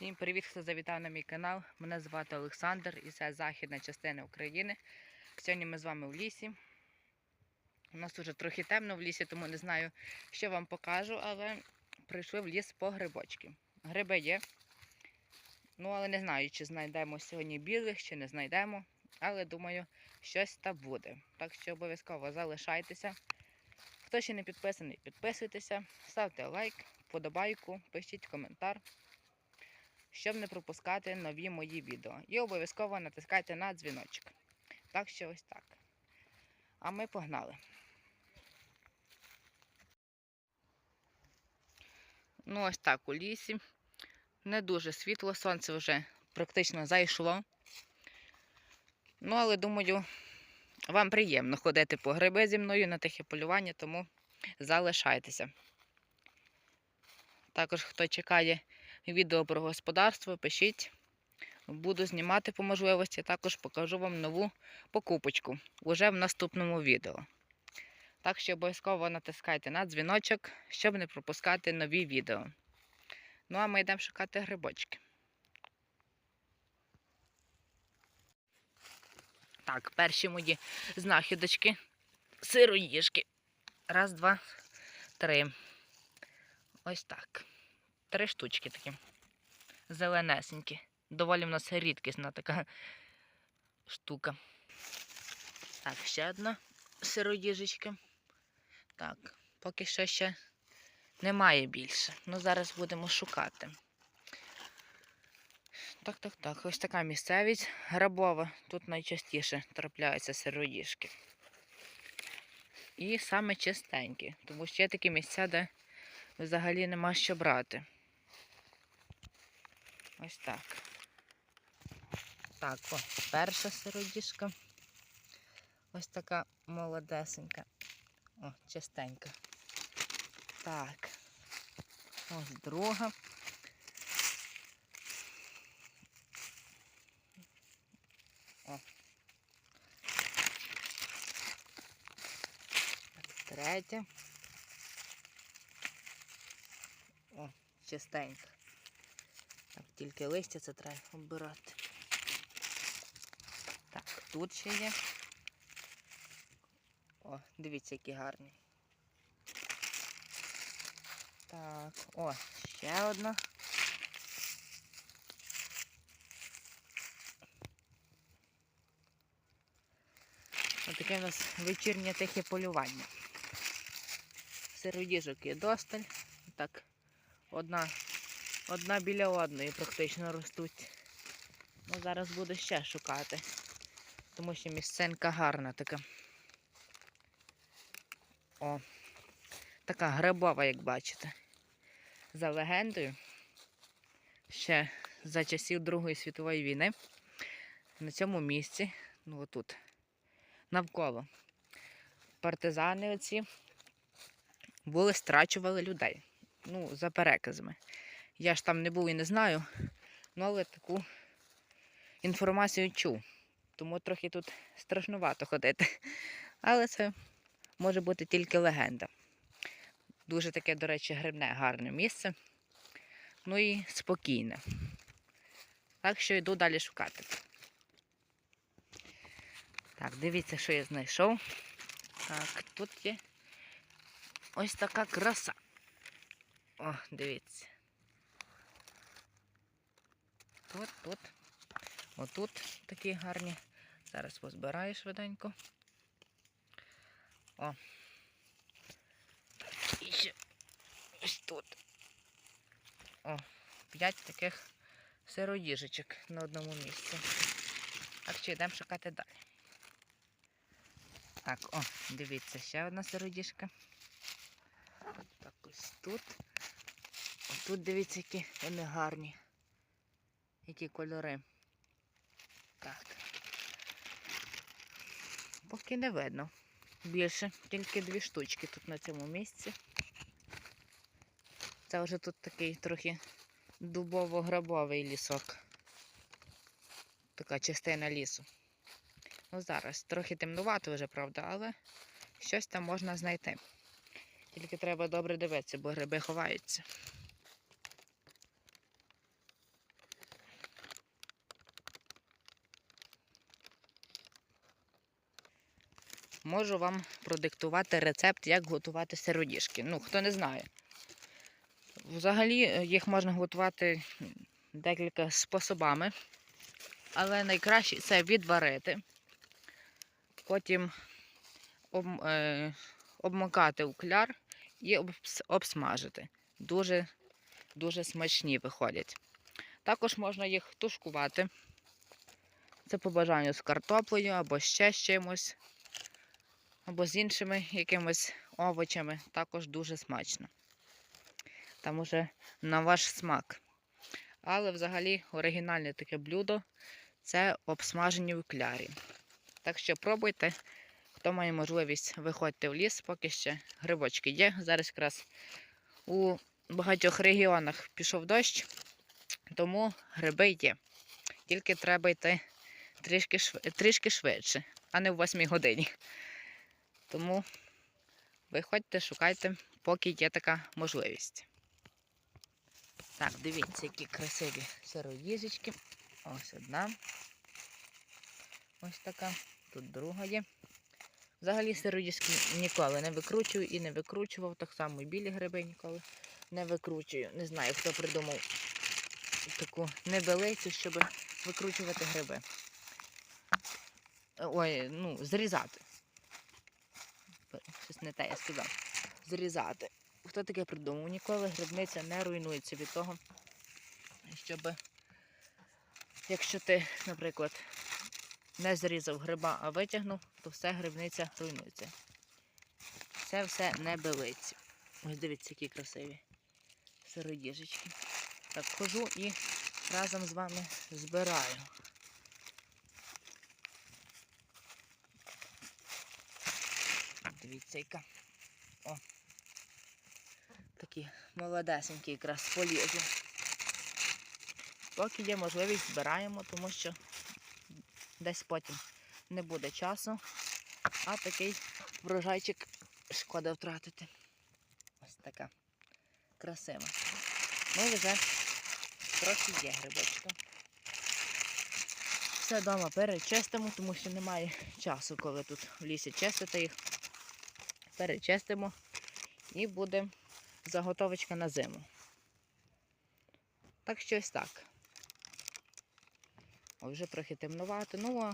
Всім привіт, хто завітав на мій канал. Мене звати Олександр і це західна частина України. Сьогодні ми з вами в лісі. У нас уже трохи темно в лісі, тому не знаю, що вам покажу, але прийшли в ліс по грибочки. Гриби є. Ну, але не знаю, чи знайдемо сьогодні білих, чи не знайдемо. Але думаю, щось та буде. Так що обов'язково залишайтеся. Хто ще не підписаний, підписуйтеся, ставте лайк, вподобайку, пишіть коментар щоб не пропускати нові мої відео. І обов'язково натискайте на дзвіночок. Так що ось так. А ми погнали. Ну, ось так у лісі. Не дуже світло, сонце вже практично зайшло. Ну, але думаю, вам приємно ходити по гриби зі мною на тихе полювання, тому залишайтеся. Також, хто чекає відео про господарство, пишіть. Буду знімати по можливості. Також покажу вам нову покупочку уже в наступному відео. Так що обов'язково натискайте на дзвіночок, щоб не пропускати нові відео. Ну а ми йдемо шукати грибочки. Так, перші мої знахідочки. Сироїжки. Раз, два, три. Ось так. Три штучки такі. Зеленесенькі. Доволі в нас рідкісна така штука. Так, ще одна сироїжечка. Так, поки що ще немає більше. Ну, зараз будемо шукати. Так, так, так. Ось така місцевість грабова. Тут найчастіше трапляються сироїжки. І саме чистенькі, тому що є такі місця, де взагалі нема що брати. Ось так. Так, о, перша сиродіжка. Ось така молодесенька. О, чистенька. Так. Ось друга. О. Третя. О, чистенька. Тільки листя це треба обирати. Так, тут ще є. О, дивіться, які гарні. Так, о, ще одна. Ось таке у нас вечірнє тихе полювання. Сиродіжок є досталь. Так, одна Одна біля одної практично ростуть. Ну, Зараз буду ще шукати, тому що місценка гарна така. О, така грибова, як бачите. За легендою, ще за часів Другої світової війни на цьому місці, ну отут, навколо, партизани оці були страчували людей. Ну, за переказами. Я ж там не був і не знаю, ну, але таку інформацію чув. Тому трохи тут страшнувато ходити. Але це може бути тільки легенда. Дуже таке, до речі, грибне, гарне місце. Ну і спокійне. Так що йду далі шукати. Так, дивіться, що я знайшов. Так, тут є ось така краса. О, дивіться. Тут, тут. Отут такі гарні. Зараз позбираю швиденько. О. І ще ось тут. О, п'ять таких сироїжечок на одному місці. Так що йдемо шукати далі. Так, о, дивіться, ще одна сироїжка. Так ось тут. Отут дивіться, які вони гарні які кольори. Так. Поки не видно. Більше, тільки дві штучки тут на цьому місці. Це вже тут такий трохи дубово-грабовий лісок. Така частина лісу. Ну зараз трохи темнувато вже, правда, але щось там можна знайти. Тільки треба добре дивитися, бо гриби ховаються. Можу вам продиктувати рецепт, як готувати сироїжки. Ну, хто не знає. Взагалі е, їх можна готувати декілька способами, але найкраще це відварити, потім е, обмакати у кляр і обс- обсмажити. Дуже, дуже смачні виходять. Також можна їх тушкувати. Це по бажанню з картоплею або ще з чимось, або з іншими якимись овочами. Також дуже смачно. Там уже на ваш смак. Але взагалі оригінальне таке блюдо це обсмажені у клярі. Так що пробуйте. Хто має можливість, виходьте в ліс, поки ще грибочки є. Зараз якраз у багатьох регіонах пішов дощ, тому гриби є. Тільки треба йти трішки, шв- трішки швидше, а не в 8 годині. Тому виходьте, шукайте, поки є така можливість. Так, дивіться, які красиві сироїжечки. Ось одна. Ось така. Тут друга є. Взагалі сироїжки ніколи не викручую і не викручував. Так само і білі гриби ніколи не викручую. Не знаю, хто придумав таку небелицю, щоб викручувати гриби. Ой, ну, зрізати. Не те я сказав. Зрізати. Хто таке придумав? Ніколи грибниця не руйнується від того, щоб якщо ти, наприклад, не зрізав гриба, а витягнув, то все грибниця руйнується. Це все не белиці. Ось дивіться, які красиві сироїжечки. Так, хожу і разом з вами збираю. Яка. О. Такі молодесенькі якраз полізли. Поки є можливість, збираємо, тому що десь потім не буде часу, а такий врожайчик шкода втратити. Ось така красива. Ну вже трохи є грибочка. Все вдома перечистимо, тому що немає часу, коли тут в лісі чистити їх. Перечистимо і буде заготовочка на зиму. Так що ось так. О, вже трохи темнувати, ну а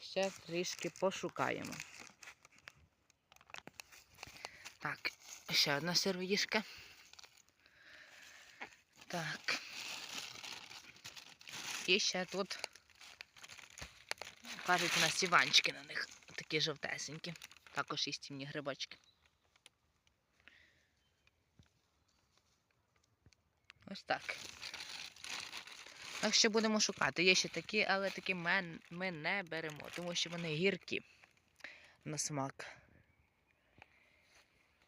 ще трішки пошукаємо. Так, ще одна сироїшка. Так. І ще тут кажуть у нас сіванчики на них. Такі жовтесенькі. Також їстівні грибочки. Ось так. Так що будемо шукати. Є ще такі, але такі ми, ми не беремо, тому що вони гіркі на смак.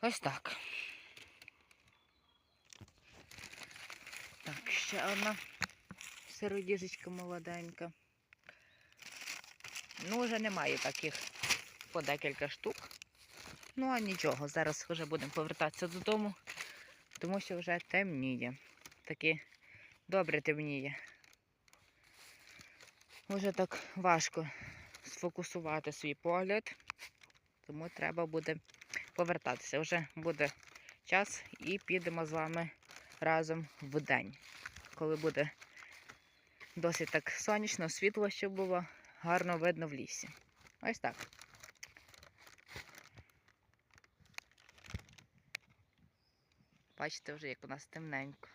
Ось так. Так, ще одна сиродіжечка молоденька. Ну, вже немає таких по декілька штук. Ну, а нічого, зараз вже будемо повертатися додому, тому що вже темніє. Таки добре темніє. Уже так важко сфокусувати свій погляд, тому треба буде повертатися. Вже буде час і підемо з вами разом в день, коли буде досить так сонячно, світло, щоб було гарно видно в лісі. Ось так. Бачите вже, як у нас темненько.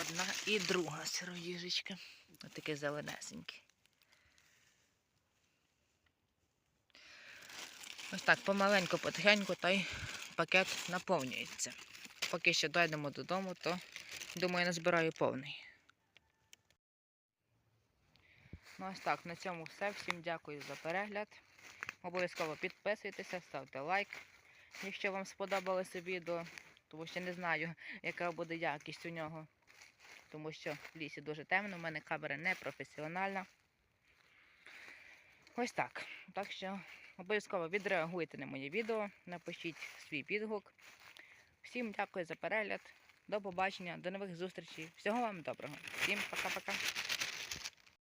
Одна і друга сироїжечка. Отаке зеленесеньке. Ось так, помаленьку, потихеньку той пакет наповнюється. Поки ще дійдемо додому, то думаю, назбираю повний. Ну ось так, на цьому все. Всім дякую за перегляд. Обов'язково підписуйтеся, ставте лайк, якщо вам сподобалося відео, тому що не знаю, яка буде якість у нього. Тому що в лісі дуже темно, у мене камера не професіональна. Ось так. Так що Обов'язково відреагуйте на моє відео, напишіть свій відгук. Всім дякую за перегляд. До побачення, до нових зустрічей. Всього вам доброго. Всім пока-пока.